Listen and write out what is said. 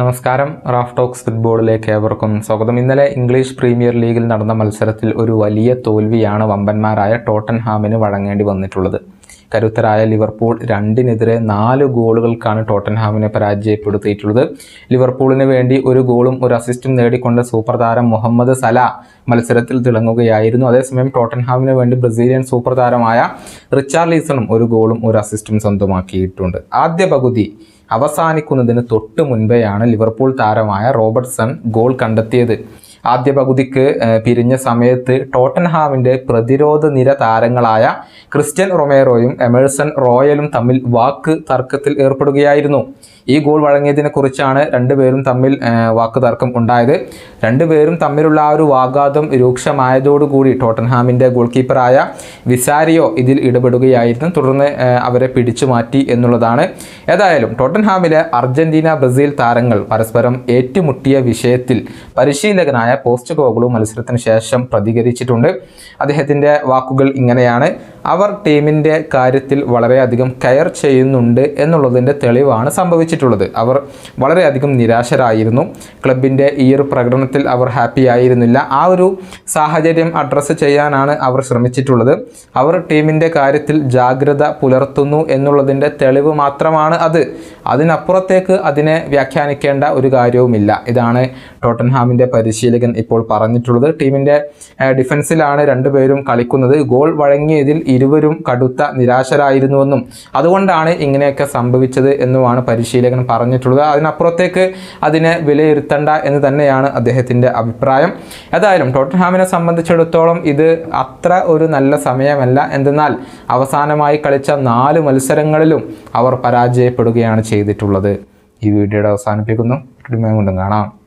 നമസ്കാരം. Raf talks ഫുട്ബോളിലേക്ക് ഏവർക്കും സ്വാഗതം. ഇന്നലെ ഇംഗ്ലീഷ് പ്രീമിയർ ലീഗിൽ നടന്ന മത്സരത്തിൽ ഒരു വലിയ തോൽവിയാണ് വമ്പന്മാരായ ടോട്ടൻഹാമിന് വഴങ്ങേണ്ടി വന്നിട്ടുള്ളത്. കരുത്തരായ ലിവർപൂൾ രണ്ടിനെതിരെ നാല് ഗോളുകൾക്കാണ് ടോട്ടൻഹാമിനെ പരാജയപ്പെടുത്തിയിട്ടുള്ളത്. ലിവർപൂളിന് വേണ്ടി ഒരു ഗോളും ഒരു അസിസ്റ്റും നേടിക്കൊണ്ട് സൂപ്പർ താരം മുഹമ്മദ് സല മത്സരത്തിൽ തിളങ്ങുകയായിരുന്നു. അതേസമയം ടോട്ടൻഹാമിന് വേണ്ടി ബ്രസീലിയൻ സൂപ്പർ താരമായ റിച്ചാർലീസണും ഒരു ഗോളും ഒരു അസിസ്റ്റും സ്വന്തമാക്കിയിട്ടുണ്ട്. ആദ്യ പകുതി അവസാനിക്കുന്നതിന് തൊട്ട് മുൻപെയാണ് ലിവർപൂൾ താരമായ റോബർട്ട്സൺ ഗോൾ കണ്ടെത്തിയത്. ആദ്യ പകുതിക്ക് പിരിഞ്ഞ സമയത്ത് ടോട്ടൻഹാമിന്റെ പ്രതിരോധ നിര താരങ്ങളായ ക്രിസ്ത്യൻ റൊമേറോയും എമേഴ്സൺ റോയലും തമ്മിൽ വാക്ക് തർക്കത്തിൽ ഏർപ്പെടുകയായിരുന്നു. ഈ ഗോൾ വഴങ്ങിയതിനെ കുറിച്ചാണ് രണ്ടുപേരും തമ്മിൽ വാക്ക് തർക്കം ഉണ്ടായത്. രണ്ടുപേരും തമ്മിലുള്ള ആ ഒരു വാഗാതം രൂക്ഷമായതോടുകൂടി ടോട്ടൻഹാമിന്റെ ഗോൾ കീപ്പറായ വിസാരിയോ ഇതിൽ ഇടപെടുകയായിരുന്നു. തുടർന്ന് അവരെ പിടിച്ചു മാറ്റി എന്നുള്ളതാണ്. ഏതായാലും ടോട്ടൻഹാമിലെ അർജന്റീന ബ്രസീൽ താരങ്ങൾ പരസ്പരം ഏറ്റുമുട്ടിയ വിഷയത്തിൽ പരിശീലകനായ പോസ്റ്റ് കോഗ്ലു മത്സരത്തിന് ശേഷം പ്രതികരിച്ചിട്ടുണ്ട്. അദ്ദേഹത്തിന്റെ വാക്കുകൾ ഇങ്ങനെയാണ്. അവർ ടീമിന്റെ കാര്യത്തിൽ വളരെയധികം കെയർ ചെയ്യുന്നുണ്ട് എന്നുള്ളതിന്റെ തെളിവാണ് സംഭവിച്ചിട്ടുള്ളത്. അവർ വളരെയധികം നിരാശരായിരുന്നു. ക്ലബിന്റെ ഈ ഒരു പ്രകടനത്തിൽ അവർ ഹാപ്പി ആയിരുന്നില്ല. ആ ഒരു സാഹചര്യം അഡ്രസ്സ് ചെയ്യാനാണ് അവർ ശ്രമിച്ചിട്ടുള്ളത്. അവർ ടീമിന്റെ കാര്യത്തിൽ ജാഗ്രത പുലർത്തുന്നു എന്നുള്ളതിന്റെ തെളിവ് മാത്രമാണ് അത്. അതിനപ്പുറത്തേക്ക് അതിനെ വ്യാഖ്യാനിക്കേണ്ട ഒരു കാര്യവുമില്ല. ഇതാണ് ടോട്ടൻഹാമിന്റെ പരിശീലകൻ ഇപ്പോൾ പറഞ്ഞിട്ടുള്ളത്. ടീമിന്റെ ഡിഫൻസിലാണ് രണ്ടുപേരും കളിക്കുന്നത്. ഗോൾ വഴങ്ങിയതിൽ ഇരുവരും കടുത്ത നിരാശരായിരുന്നുവെന്നും അതുകൊണ്ടാണ് ഇങ്ങനെയൊക്കെ സംഭവിച്ചത് എന്നുമാണ് പരിശീലകൻ പറഞ്ഞിട്ടുള്ളത്. അതിനപ്പുറത്തേക്ക് അതിനെ വിലയിരുത്തണ്ട എന്ന് തന്നെയാണ് അദ്ദേഹത്തിന്റെ അഭിപ്രായം. ഏതായാലും ടോട്ടൻഹാമിനെ സംബന്ധിച്ചിടത്തോളം ഇത് അത്ര ഒരു നല്ല സമയമല്ല. എന്തെന്നാൽ അവസാനമായി കളിച്ച നാല് മത്സരങ്ങളിലും അവർ പരാജയപ്പെടുകയാണ് ചെയ്തിട്ടുള്ളത്. ഈ വീഡിയോയുടെ അവസാനിപ്പിക്കുന്നു. കൊണ്ടും കാണാം.